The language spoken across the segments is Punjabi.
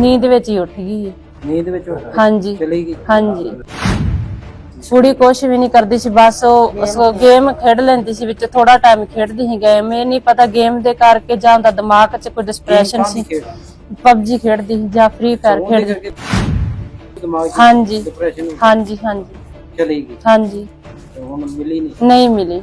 ਨੀਂਦ ਵਿੱਚ ਹੀ ਉੱਠ ਗਈ ਹੈ। ਨੀਂਦ ਵਿੱਚ ਉੱਠ ਹਾਂਜੀ। ਚਲੀ ਗਈ? ਹਾਂਜੀ। ਕੁੜੀ ਕੁਛ ਵੀ ਨਹੀਂ ਕਰਦੀ ਸੀ ਬਸ ਉਹ ਉਸ ਗੇਮ ਖੇਡ ਲੈਂਦੀ ਸੀ ਵਿੱਚ ਥੋੜਾ ਟਾਈਮ ਖੇਡਦੀ ਸੀ ਗੇਮ ਇਹ ਨਹੀਂ ਪਤਾ ਗੇਮ ਦੇ ਕਰਕੇ ਜਾਂ ਉਹਦਾ ਦਿਮਾਗ 'ਚ ਕੋਈ ਡਿਸਪ੍ਰੈਸ਼ਨ ਸੀ। ਪਬਜੀ ਖੇਡਦੀ ਸੀ ਜਾਂ ਫ੍ਰੀ ਫਾਇਰ ਖੇਡਦੀ ਕਰਕੇ ਦਿਮਾਗ ਹਾਂਜੀ। ਡਿਪਰੈਸ਼ਨ ਹਾਂਜੀ ਹਾਂਜੀ। ਚਲੀ ਗਈ। ਹਾਂਜੀ। ਤੇ ਹੁਣ ਮਿਲੀ ਨਹੀਂ? ਨਹੀਂ ਮਿਲੀ।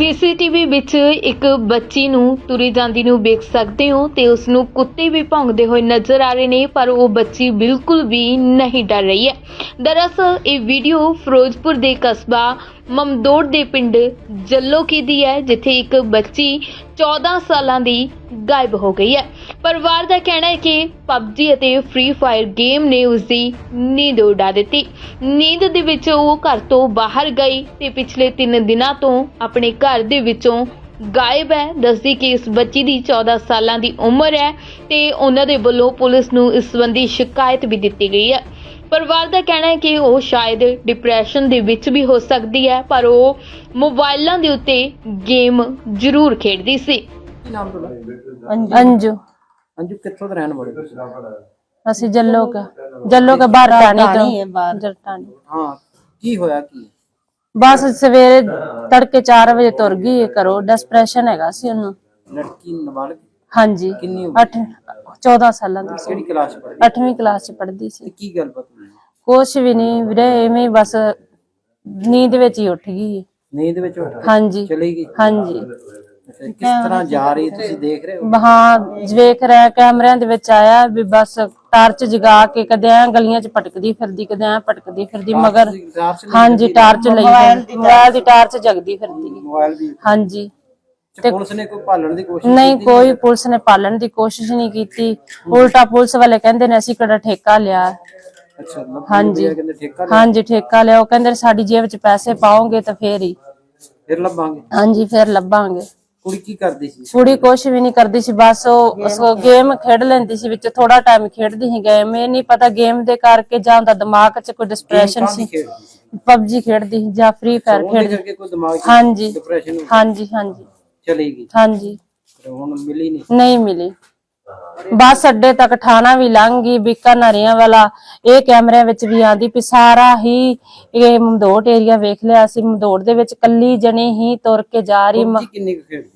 ਸੀਸੀਟੀਵੀ ਵਿੱਚ ਇੱਕ ਬੱਚੀ ਨੂੰ ਤੁਰੀ ਜਾਂਦੀ ਨੂੰ ਵੇਖ ਸਕਦੇ ਹੋ ਤੇ ਉਸ ਨੂੰ ਕੁੱਤੇ ਵੀ ਭੌਂਕਦੇ ਹੋਏ ਨਜ਼ਰ ਆ ਰਹੇ ਨੇ, ਪਰ ਉਹ ਬੱਚੀ ਬਿਲਕੁਲ ਵੀ ਨਹੀਂ ਡਰ ਰਹੀ ਹੈ। ਦਰਅਸਲ, ਇਹ ਵੀਡੀਓ ਫਿਰੋਜ਼ਪੁਰ ਦੇ ਕਸਬਾ ਮਮਦੋੜ ਦੇ ਪਿੰਡ ਜੱਲੋਕੀ ਦੀ ਹੈ, ਜਿੱਥੇ ਇੱਕ ਬੱਚੀ 14 ਸਾਲਾਂ ਦੀ ਗਾਇਬ ਹੋ ਗਈ ਹੈ। ਪਰਿਵਾਰ ਦਾ ਕਹਿਣਾ ਹੈ ਕਿ ਪਬਜੀ ਅਤੇ ਫ੍ਰੀ ਫਾਇਰ ਗੇਮ ਨੇ ਉਸ ਦੀ ਨੀਂਦ ਉਡਾ ਦਿੱਤੀ। ਨੀਂਦ ਦੇ ਵਿੱਚ ਉਹ ਘਰ ਤੋਂ ਬਾਹਰ ਗਈ ਤੇ ਪਿਛਲੇ 3 ਦਿਨਾਂ ਤੋਂ ਆਪਣੇ ਘਰ ਦੇ ਵਿੱਚੋਂ ਗਾਇਬ ਹੈ। ਦੱਸਦੀ ਕਿ ਇਸ ਬੱਚੀ ਦੀ 14 ਸਾਲਾਂ ਦੀ ਉਮਰ ਹੈ ਤੇ ਉਹਨਾਂ ਦੇ ਵੱਲੋਂ ਪੁਲਿਸ ਨੂੰ ਇਸ ਸੰਬੰਧੀ ਸ਼ਿਕਾਇਤ ਵੀ ਦਿੱਤੀ ਗਈ ਹੈ। ਪਰਿਵਾਰ ਦਾ ਕਹਿਣਾ ਹੈ ਕਿ ਉਹ ਸ਼ਾਇਦ ਡਿਪਰੈਸ਼ਨ ਦੇ ਵਿੱਚ ਵੀ ਹੋ ਸਕਦੀ ਹੈ ਪਰ ਉਹ ਮੋਬਾਈਲਾਂ ਦੇ ਉੱਤੇ ਗੇਮ ਜ਼ਰੂਰ ਖੇਡਦੀ ਸੀ। ਕੀ ਨਾਮ ਤੁਹਾਡਾ? ਅੰਜੂ। ਅੰਜੂ। ਕਿੱਥੋਂ ਦੇ ਰਹਿਣ ਵਾਲੇ? ਅਸੀਂ ਜੱਲੋ ਕਾ ਜੱਲੋ ਕਾ ਬਾਹਰ ਟਾਣੀ ਤੋਂ। ਜਰਟਾਣੀ। ਹਾਂ ਕੀ ਹੋਇਆ ਕੀ? ਬਸ ਸਵੇਰੇ ਤੜਕੇ 4 ਵਜੇ ਤੁਰ ਗਈ ਕਰੋ ਡਿਸਪ੍ਰੈਸ਼ਨ ਹੈਗਾ ਸੀ ਉਹਨੂੰ। ਲੜਕੀ ਨਾਬਾਲਗ? ਹਾਂਜੀ। ਕਿੰਨੀ ਉਮਰ? 8 14 ਸਾਲਾਂ ਦੀ ਸੀ। ਕਿਹੜੀ ਕਲਾਸ ਪੜ੍ਹਦੀ? 8ਵੀਂ ਕਲਾਸ ਚ ਪੜ੍ਹਦੀ ਤੇ ਸੀ ਕੀ ਗੱਲਬਾਤ ਹੋਈ? ਕੁਛ ਵੀ ਨਹੀਂ ਵੀਰੇ ਐਵੇਂ ਹੀ ਬਸ ਨੀਂਦ ਵਿੱਚ ਹੀ ਉੱਠ ਗਈ। ਨੀਂਦ ਵਿੱਚ ਉੱਠ ਹਾਂਜੀ। ਚਲੀ ਗਈ? ਹਾਂਜੀ। ਅੱਛਾ, ਕਿਸ ਤਰ੍ਹਾਂ ਜਾ ਰਹੀ ਤੁਸੀਂ? ਦੇਖ ਰਹੇ ਹੋ? ਹਾਂ ਵੇਖ ਰਿਹਾ ਕੈਮਰਿਆਂ ਦੇ ਵਿੱਚ ਆਇਆ ਵੀ ਬਸ ਟਾਰਚ ਜਗਾ ਕੇ ਕਦੇ ਐ ਗਲੀਆਂ 'ਚ ਭਟਕਦੀ ਫਿਰਦੀ ਕਦੇ ਐ ਭਟਕਦੀ ਫਿਰਦੀ ਮਗਰ ਤੁਸੀਂ ਟਾਰਚ ਲਈ ਹਾਂਜੀ ਟਾਰਚ ਲਈ ਹੋਈ। ਮੋਬਾਈਲ ਦੀ ਟਾਰਚ। ਜਗਦੀ ਫਿਰਦੀ। ਮੋਬਾਈਲ ਵੀ ਹਾਂਜੀ। ਤੇ ਪੁਲਿਸ ਨੇ ਕੋਈ ਭਾਲਣ ਦੀ ਕੋਸ਼ਿਸ਼ ਨਹੀਂ ਕੋਈ ਪੁਲਿਸ ਨੇ ਪਾਲਣ ਦੀ ਕੋਸ਼ਿਸ਼ ਨਹੀਂ ਕੀਤੀ। ਉਲਟਾ ਪੁਲਿਸ ਵਾਲੇ ਕਹਿੰਦੇ ਨੇ ਅਸੀਂ ਕਿਹੜਾ ਠੇਕਾ ਲਿਆ? ਅੱਛਾ ਲੱਭੀ ਹਾਂਜੀ। ਕਹਿੰਦੇ ਠੇਕਾ ਲਿਆ, ਹਾਂਜੀ ਠੇਕਾ ਲਿਆ। ਉਹ ਕਹਿੰਦੇ ਸਾਡੀ ਜੇਬ 'ਚ ਪੈਸੇ ਪਾਓਗੇ ਤਾਂ ਫੇਰ ਹੀ। ਫਿਰ ਲੱਭਾਂਗੇ। ਹਾਂਜੀ ਫੇਰ ਲੱਭਾਂਗੇ। ਕੁੜੀ ਕੀ ਕਰਦੀ ਸੀ? ਕੁੜੀ ਕੁਛ ਵੀ ਨਹੀਂ ਕਰਦੀ ਸੀ ਬਸ ਉਹ ਉਸ ਗੇਮ ਖੇਡ ਲੈਂਦੀ ਸੀ ਵਿੱਚ ਥੋੜਾ ਟਾਈਮ ਖੇਡਦੀ ਸੀ ਗੇਮ ਇਹ ਨਹੀਂ ਪਤਾ ਗੇਮ ਦੇ ਕਰਕੇ ਜਾਂ ਉਹਦਾ ਦਿਮਾਗ 'ਚ ਕੋਈ ਡਿਸਪ੍ਰੈਸ਼ਨ ਸੀ। ਸੀ? ਪਬਜੀ ਖੇਡਦੀ ਸੀ ਜਾਂ ਫ੍ਰੀ ਫਾਇਰ ਖੇਡਦੀ ਕਰਕੇ ਕੋਈ ਦਿਮਾਗ 'ਚ ਹਾਂਜੀ। ਡਿਪਰੈਸ਼ਨ ਹਾਂਜੀ ਹਾਂਜੀ। ਚਲੀ ਗਈ। ਹਾਂਜੀ। ਹੁਣ ਮਿਲੀ ਨਹੀਂ ਨਹੀਂ ਮਿਲੀ। ਬੱਸ ਅੱਡੇ ਤੱਕ ਠਾਣਾ ਵੀ ਲੰਘ ਗਈ ਬੀਕਾਨਰੀਆਂ ਵਾਲਾ ਇਹ ਕੈਮਰਿਆਂ ਵਿੱਚ ਵੀ ਆਂਦੀ ਵੀ ਸਾਰਾ ਹੀ ਇਹ ਮਮਦੋਟ ਏਰੀਆ ਵੇਖ ਲਿਆ ਸੀ ਮਮਦੋਟ ਦੇ ਵਿੱਚ ਕੱਲੀ ਜਣੀ ਹੀ ਤੁਰ ਕੇ ਜਾ ਰਹੀ ਕਿੰਨੀ ਕੁ ਖੇਡਦੀ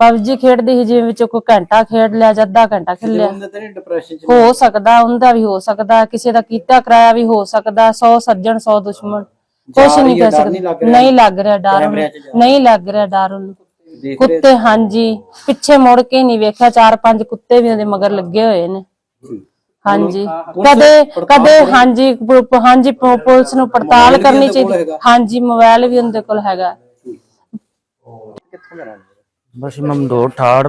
ਪਬਜੀ ਖੇਡਦੀ ਸੀ ਜਿਵੇਂ ਵਿੱਚ ਕੋਈ ਘੰਟਾ ਖੇਡ ਲਿਆ ਜਾਂ ਅੱਧਾ ਘੰਟਾ ਖੇਡ ਲਿਆ। ਉਹਦੇ ਤੇ ਨਹੀਂ ਡਿਪਰੈਸ਼ਨ ਚ ਹੋ ਸਕਦਾ ਉਹਦਾ ਵੀ ਹੋ ਸਕਦਾ ਕਿਸੇ ਦਾ ਕੀਤਾ ਕਰਾਇਆ ਵੀ ਹੋ ਸਕਦਾ 100 ਸੱਜਣ 100 ਦੁਸ਼ਮਣ ਕੁਛ ਨਹੀਂ ਰਹੀ ਹੈ, ਕਹਿ ਡਰ ਨਹੀਂ ਲੱਗ ਸਕਦੇ ਰਿਹਾ? ਨਹੀਂ ਲੱਗ ਰਿਹਾ ਡਰ ਕੈਮਰਿਆਂ 'ਚ ਉਹਨੂੰ। ਨਹੀਂ ਲੱਗ ਰਿਹਾ ਡਰ ਉਹਨੂੰ। ਦੇਖ ਰਹੇ ਕੁੱਤੇ ਹਾਂਜੀ। ਪਿੱਛੇ ਮੁੜ ਕੇ ਨਹੀਂ ਵੇਖਿਆ ਚਾਰ ਪੰਜ ਕੁੱਤੇ ਵੀ ਉਹਦੇ ਮਗਰ ਲੱਗੇ ਹੋਏ ਨੇ। ਹਾਂਜੀ। ਕਦੇ ਕਦੇ ਹਾਂਜੀ ਪੁ- ਹਾਂਜੀ ਪੁ- ਪੁਲਿਸ ਨੂੰ ਪੜਤਾਲ ਕਰਨੀ ਚਾਹੀਦੀ? ਹਾਂਜੀ ਮੋਬਾਈਲ ਵੀ ਉਹਦੇ ਕੋਲ ਹੈਗਾ। ਕਿੱਥੋਂ ਦਾ ਰਹਿਣ ਵਾਲੇ? ਬਸ ਮਮਦੋੜ ਠਾੜ।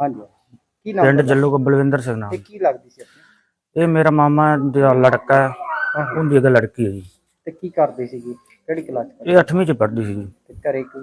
ਹਾਂਜੀ। ਕੀ ਨਾਮ ਪਿੰਡ ਜੱਲੂ ਕੋ ਬਲਵਿੰਦਰ ਸਿੰਘ ਨਾਮ। ਤੇ ਕੀ ਲੱਗਦੀ ਸੀ ਆਪਣੀ? ਇਹ ਮੇਰਾ ਮਾਮਾ ਦਾ ਲੜਕਾ ਹੈ। ਉਹਦੀ ਇੱਕ ਲੜਕੀ ਹੈ ਜੀ। ਤੇ ਕੀ ਕਰਦੀ ਸੀਗੀ? ਕਿਹੜੀ ਕਲਾਸ ਚ ਇਹ 8ਵੀਂ ਚ ਪੜ੍ਹਦੀ ਸੀ ਤੇ ਘਰੇ ਕੋਈ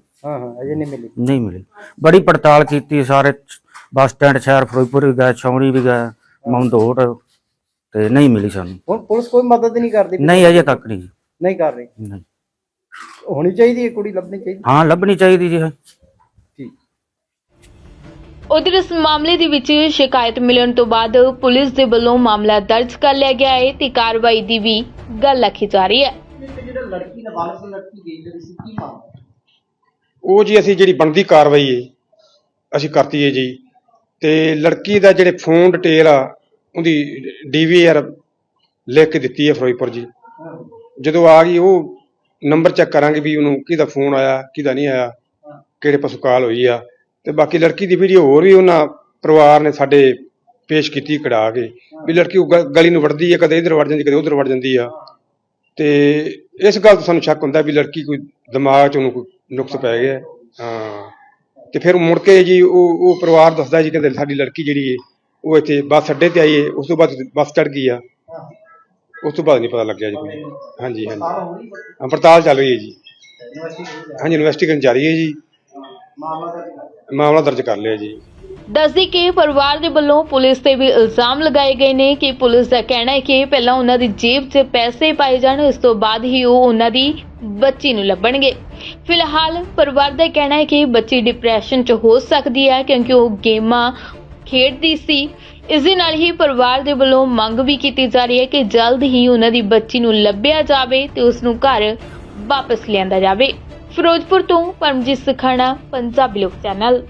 ਹਾਂ ਹਾਂ ਅਜੇ ਨਹੀਂ ਮਿਲੀ। ਨਹੀਂ ਮਿਲੀ। ਬੜੀ ਪੜਤਾਲ ਕੀਤੀ ਸਾਰੇ ਬੱਸ ਸਟੈਂਡ ਸ਼ਹਿਰ ਫਿਰੋਜ਼ਪੁਰ ਵੀ ਗਏ ਛਾਉਣੀ ਵੀ ਗਏ ਮੌਂਦੋੜ ਤੇ ਨਹੀਂ ਮਿਲੀ ਸਾਨੂੰ। ਹੁਣ ਪੁਲਿਸ ਕੋਈ ਮਦਦ ਨਹੀਂ ਕਰਦੀ? ਨਹੀਂ ਅਜੇ ਤੱਕ ਨਹੀਂ। ਨਹੀਂ ਕਰ ਰਹੀ? ਨਹੀਂ। ਹੋਣੀ ਚਾਹੀਦੀ ਹੈ ਕੁੜੀ ਲੱਭਣੀ ਚਾਹੀਦੀ? ਹਾਂ ਲੱਭਣੀ ਚਾਹੀਦੀ ਜੀ। ਉਧਰ ਇਸ ਮਾਮਲੇ ਦੇ ਵਿੱਚ ਸ਼ਿਕਾਇਤ ਮਿਲਣ ਤੋਂ ਬਾਅਦ ਪੁਲਿਸ ਦੇ ਵੱਲੋਂ ਮਾਮਲਾ ਦਰਜ ਕਰ ਲਿਆ ਗਿਆ ਹੈ ਤੇ ਕਾਰਵਾਈ ਦੀ ਵੀ ਗੱਲ ਆਖੀ ਜਾ ਰਹੀ ਹੈ। ਜਿਹੜਾ ਲੜਕੀ ਨਾਬਾਲਗ ਲੜਕੀ ਗਈ ਜਿਹੜੀ ਸੀ ਕੀ ਮਾਮਲਾ? ਉਹ ਜੀ ਅਸੀਂ ਜਿਹੜੀ ਬਣਦੀ ਕਾਰਵਾਈ ਹੈ ਅਸੀਂ ਕਰਤੀ ਹੈ ਜੀ। ਤੇ ਲੜਕੀ ਦਾ ਜਿਹੜੇ ਫੋਨ ਡਿਟੇਲ ਆ, ਉਹਦੀ ਡੀਵੀਆਰ ਲਿਖ ਕੇ ਦਿੱਤੀ ਹੈ ਫਿਰੋਜ਼ਪੁਰ ਜੀ। ਜਦੋਂ ਆ ਗਈ, ਉਹ ਨੰਬਰ ਚੈੱਕ ਕਰਾਂਗੇ ਵੀ ਉਹਨੂੰ ਕਿਹਦਾ ਫੋਨ ਆਇਆ, ਕਿਹਦਾ ਨਹੀਂ ਆਇਆ, ਕਿਹੜੇ ਪਾਸੋਂ ਕਾਲ ਹੋਈ ਆ। ਤੇ ਬਾਕੀ ਲੜਕੀ ਦੀ ਵੀਡੀਓ ਹੋਰ ਵੀ ਉਹਨਾਂ ਪਰਿਵਾਰ ਨੇ ਸਾਡੇ ਪੇਸ਼ ਕੀਤੀ ਕਢਾ ਕੇ, ਵੀ ਲੜਕੀ ਉਹ ਗਲੀ ਨੂੰ ਵੜਦੀ ਹੈ ਕਦੇ ਇੱਧਰ ਵੜ ਜਾਂਦੀ, ਕਦੇ ਉੱਧਰ ਵੜ ਜਾਂਦੀ ਆ। ਤੇ ਇਸ ਗੱਲ ਤੋਂ ਸਾਨੂੰ ਸ਼ੱਕ ਹੁੰਦਾ ਵੀ ਲੜਕੀ ਕੋਈ ਦਿਮਾਗ 'ਚ ਉਹਨੂੰ ਕੋਈ ਨੁਕਸ ਪੈ ਗਿਆ। ਹਾਂ। ਤੇ ਫਿਰ ਮੁੜ ਕੇ ਜੀ ਉਹ ਉਹ ਪਰਿਵਾਰ ਦੱਸਦਾ ਜੀ ਕਹਿੰਦੇ ਸਾਡੀ ਲੜਕੀ ਜਿਹੜੀ ਹੈ ਉਹ ਇੱਥੇ ਬੱਸ ਅੱਡੇ ਤੇ ਆਈ ਹੈ ਉਸ ਤੋਂ ਬਾਅਦ ਬੱਸ ਚੜ ਗਈ ਆ। ਉਸ ਤੋਂ ਬਾਅਦ ਨਹੀਂ ਪਤਾ ਲੱਗਿਆ ਜੀ ਕੋਈ। ਹਾਂਜੀ ਹਾਂਜੀ। ਹਾਂ, ਪੜਤਾਲ ਚੱਲ ਰਹੀ ਹੈ ਜੀ। ਹਾਂਜੀ ਇਨਵੈਸਟੀਗੇਸ਼ਨ ਜਾਰੀ ਹੈ ਜੀ। ਮਾਮਲਾ ਮਾਮਲਾ ਦਰਜ ਕਰ ਲਿਆ ਜੀ। ਦੱਸਦੀ ਕਿ ਪਰਿਵਾਰ ਦੇ ਵੱਲੋਂ ਪੁਲਿਸ ਤੇ ਵੀ ਇਲਜ਼ਾਮ ਲਗਾਏ ਗਏ ਨੇ ਕਿ ਪੁਲਿਸ ਦਾ ਕਹਿਣਾ ਹੈ ਕਿ ਪਹਿਲਾਂ ਉਹਨਾਂ ਦੀ ਜੇਬ 'ਚ ਪੈਸੇ ਪਾਏ ਜਾਣ ਉਸ ਤੋਂ ਬਾਅਦ ਹੀ ਉਹ ਉਹਨਾਂ ਦੀ ਬੱਚੀ ਨੂੰ ਲੱਭਣਗੇ। ਫਿਲਹਾਲ ਪਰਿਵਾਰ ਦਾ ਕਹਿਣਾ ਹੈ ਕਿ ਬੱਚੀ ਡਿਪਰੈਸ਼ਨ 'ਚ ਹੋ ਸਕਦੀ ਹੈ ਕਿਉਂਕਿ ਉਹ ਗੇਮਾਂ ਖੇਡਦੀ ਸੀ। ਇਸ ਦੇ ਨਾਲ ਹੀ ਪਰਿਵਾਰ ਦੇ ਵੱਲੋਂ ਮੰਗ ਵੀ ਕੀਤੀ ਜਾ ਰਹੀ ਹੈ ਕਿ ਜਲਦ ਹੀ ਉਹਨਾਂ ਦੀ ਬੱਚੀ ਨੂੰ ਲੱਭਿਆ ਜਾਵੇ ਤੇ ਉਸ ਨੂੰ ਘਰ ਵਾਪਸ ਲਿਆਂਦਾ ਜਾਵੇ। ਫਿਰੋਜ਼ਪੁਰ ਤੋਂ ਪਰਮਜੀਤ ਸਖਾਣਾ, ਪੰਜਾਬੀ ਲੋਕ ਚੈਨਲ।